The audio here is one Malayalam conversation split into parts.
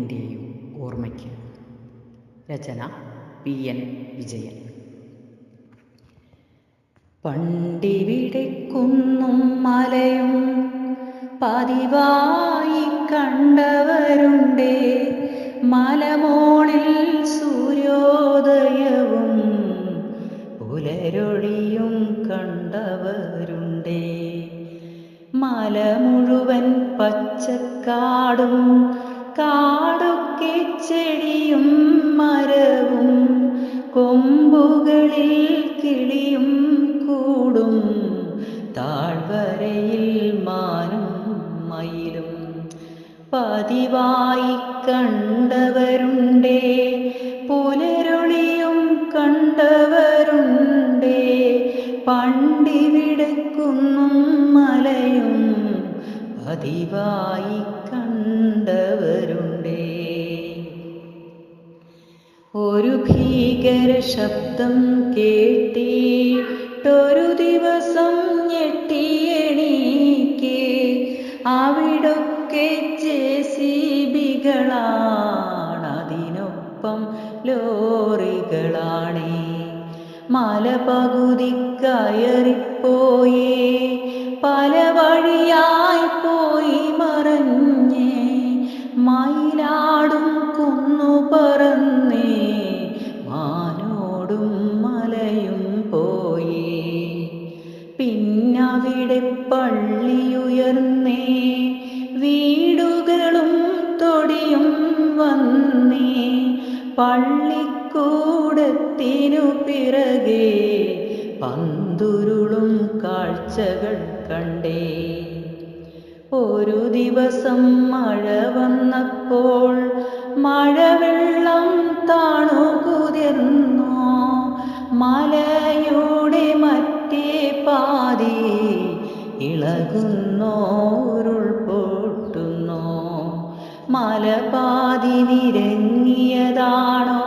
കുന്നിന്റെയും ഓർമ്മയ്ക്ക്. രചന പി. എൻ. വിജയൻ. പണ്ടിവിടെ കുന്നും മലയും പതിവായി കണ്ടവരുണ്ടേ. മലമോളിൽ സൂര്യോദയവും പുലരൊളിയും കണ്ടവരുണ്ടേ. മല മുഴുവൻ പച്ചക്കാടും കാടൊക്കെ ചെടിയും മരവും കൊമ്പുകളിൽ കിളിയും കൂടും താഴ്വരയിൽ മാനും മയിലും പതിവായി കണ്ടവരുണ്ടേ പുലരൊളിയും കണ്ടവരുണ്ടേ പണ്ടിവിടെ കുന്നും മലയും പതിവായി ഒരു ഭീകര ശബ്ദം കേട്ടിട്ടൊരു ദിവസം ഞെട്ടിയെണീക്കെ. അവിടൊക്കെ ജെസിബികളാണ് അതിനൊപ്പം ലോറികളാണേ. മലപകുതി കയറിപ്പോയേ പല വഴിയായി പള്ളിക്കൂടത്തിനു പിറകെ പന്തുരുളും കാഴ്ചകൾ കണ്ടേ. ഒരു ദിവസം മഴ വന്നപ്പോൾ മഴവെള്ളം താണു കുതിർന്നോ. മലയുടെ മറ്റേ പാതി ഇളകുന്നോ. മലപാതി നിരങ്ങിയതാണോ?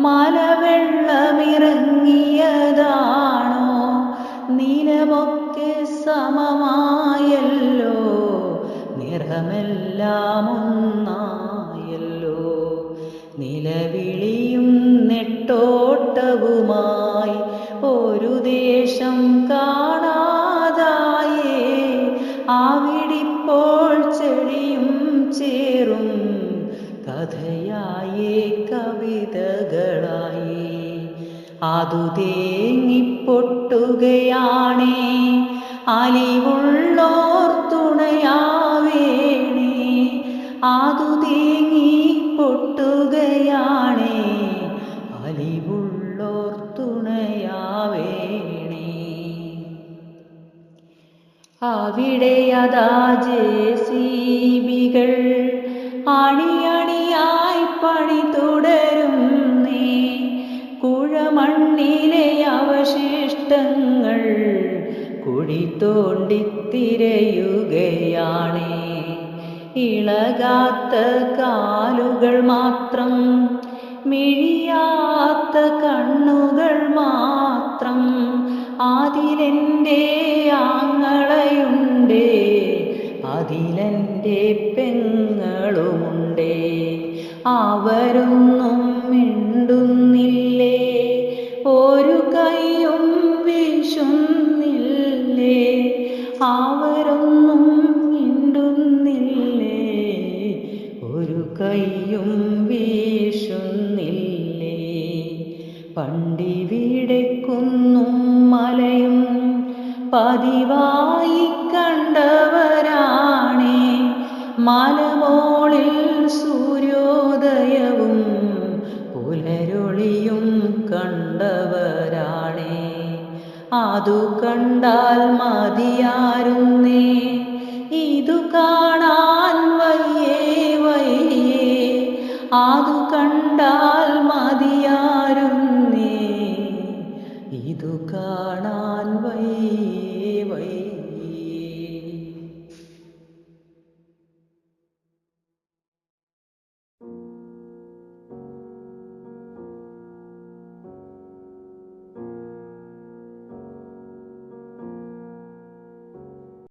മലവെള്ളമിറങ്ങിയതാണോ? നിലമൊക്കെ സമമായല്ലോ നിറമെല്ലാം ഒന്നായല്ലോ. നിലവിളിയും നെട്ടോട്ടവുമായി ഒരു ദേശം കാണാതായേ കവിതകളായി. അതു തേങ്ങിപ്പൊട്ടുകയാണേ. അലിവുള്ളോർ തുണയാവേണേ. അതു തേങ്ങിപ്പൊട്ടുകയാണേ. അലിവുള്ളോർ തുണയാവേണേ. അവിടെ അതാ ജേസീബികൾ അണിയണിയായി അവശിഷ്ടങ്ങൾ കുഴി തോണ്ടിത്തിരയുകയാണേ. ഇളകാത്ത കാലുകൾ മാത്രം മിഴിയാത്ത കണ്ണുകൾ മാത്രം അതിലെന്റെ ആങ്ങളയുണ്ടേ അതിലെന്റെ പെങ്ങളുമുണ്ടേ അവരൊന്നും മിണ്ടുന്നില്ലേ പണ്ടിവിടെ കുന്നും മലയും പതിവായി കണ്ടവരാണേ. മലമോളിൽ സൂര്യോദയവും പുലരൊളിയും കണ്ടവരാണേ. അതു കണ്ടാൽ മതിയാരുന്നേ